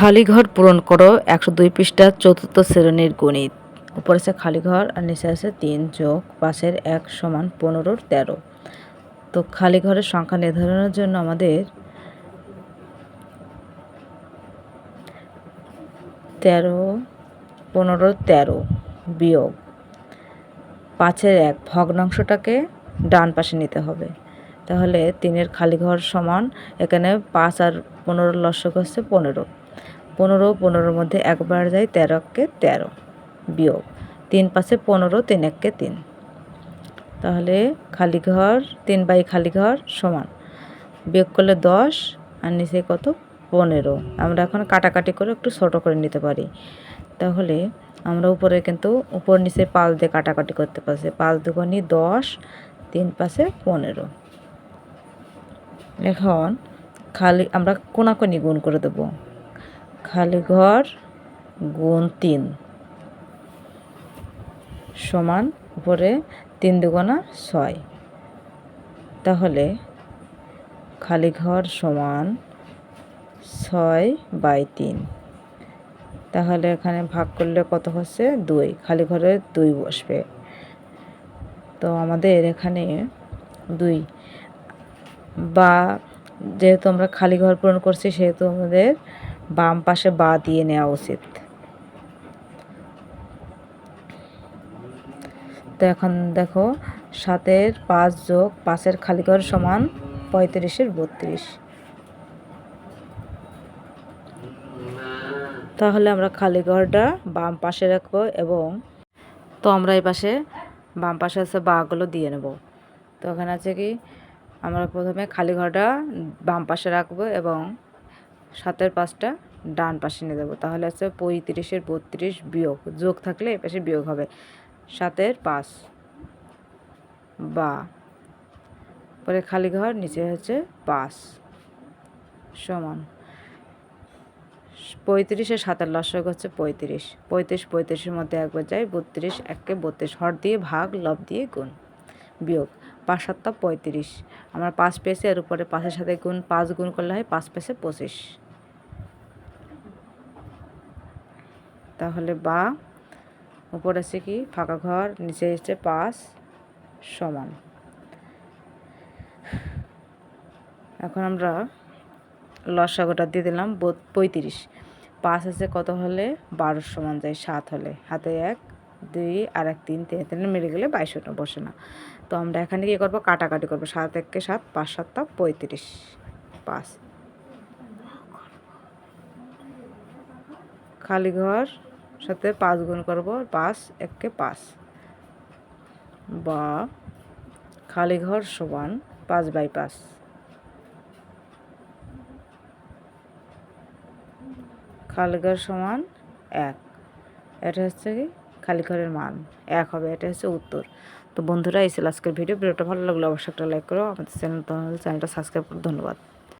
খালি ঘর পূরণ করো, একশো দুই পৃষ্ঠা, চতুর্থ শ্রেণির গণিত। উপরে আছে খালি ঘর আর নিচে আছে তিন যোগ পাশের এক সমান পনেরোর তেরো। তো খালি ঘরের সংখ্যা নির্ধারণের জন্য আমাদের তেরো, পনেরো, তেরো বিয়োগ পাঁচের এক ভগ্নাংশটাকে ডান পাশে নিতে হবে। তাহলে তিনের খালি ঘর সমান এখানে পাঁচ আর পনেরো লসক হচ্ছে পনেরো। পনেরো, পনেরোর মধ্যে একবার যায় তেরো এককে তেরো বিয়োগ। তিন পাশে পনেরো, তিন এককে তিন। তাহলে খালি ঘর, তিন বাই খালি ঘর সমান। বিয়োগ করলে দশ, আর নিচে কত? পনেরো। আমরা এখন কাটাকাটি করে একটু ছোটো করে নিতে পারি। তাহলে আমরা উপরে কিন্তু উপর নিচে পাল দিয়ে কাটাকাটি করতে পারছি। পাল দুগুনি দশ, তিন পাশে পনেরো। এখন খালি আমরা কোনাকুনি গুণ করে দেব। খালি ঘর গুণ তিন। সমান উপরে তিন দুগুণা ছয়। তাহলে খালি ঘর সমান ছয় বাই তিন। তাহলে এখানে ভাগ করলে কত হচ্ছে? দুই। খালি ঘরে দুই বসবে। তো আমাদের এখানে দুই। বা যেহেতু আমরা খালি ঘর পূরণ করছি, সেহেতু আমাদের বাম পাশে বা দিয়ে নেওয়া উচিত। তো এখন দেখো, সাতের পাঁচ যোগ পাঁচের খালি ঘর সমান পঁয়ত্রিশের বত্রিশ। তাহলে আমরা খালি ঘরটা বাম পাশে রাখব এবং তো আমরা এই পাশে বাম পাশে আছে বাগুলো দিয়ে নেব। তো ওখানে আছে কি, আমরা প্রথমে খালি ঘরটা বাম পাশে রাখব এবং সাতের পাঁচটা, ডান পাশে নিয়ে দেবো তাহলে আছে পঁয়ত্রিশের বত্রিশ বিয়োগ। যোগ থাকলে এই পাশে বিয়োগ হবে। সাতের পাঁচ। বা। পরে খালি ঘর, নিচে হচ্ছে পাঁচ। সমান। পঁয়ত্রিশের সাতের লসক হচ্ছে পঁয়ত্রিশ। পঁয়ত্রিশ পঁয়ত্রিশের মধ্যে একবার যায়, বত্রিশ এককে বত্রিশ। হর দিয়ে ভাগ, লব দিয়ে গুণ। বিয়োগ। পাঁচ সাতটা পঁয়ত্রিশ। আমরা পাঁচ পেয়েছি, এর উপরে পাঁচের সাথে গুণ, পাঁচ গুণ করলে হয় পাঁচ পেয়েছে পঁচিশ। তাহলে বা, উপরে আছে কি? ফাঁকা ঘর, নিচে এসছে পাঁচ সমান। এখন আমরা লসাগোটা দিয়ে দিলাম পঁয়ত্রিশ। পাঁচ আছে কত হলে? বারো সমান যায় সাত হলে। হাতে এক দুই আর এক তিন তিন তিন মেরে গেলে বাইশ বসে না। তো আমরা এখানে কী করব? কাটাকাটি করব। সাত এককে সাত, পাঁচ সাতটা, পঁয়ত্রিশ। পাঁচ। খালি ঘর, সাথে পাঁচ গুণ করব, পাঁচ এককে পাঁচ। বা, খালি ঘর সমান পাঁচ বাই পাঁচ। খালি ঘর সমান এক। এটা হচ্ছে কি? খালি ঘরের মান এক হবে, এটা হচ্ছে উত্তর। তো বন্ধুরা, এই ছিল আজকের ভিডিও। ভিডিওটা ভালো লাগল অবশ্যই একটা লাইক করো। আমাদের চ্যানেল চ্যানেলটা সাবস্ক্রাইব করো। ধন্যবাদ।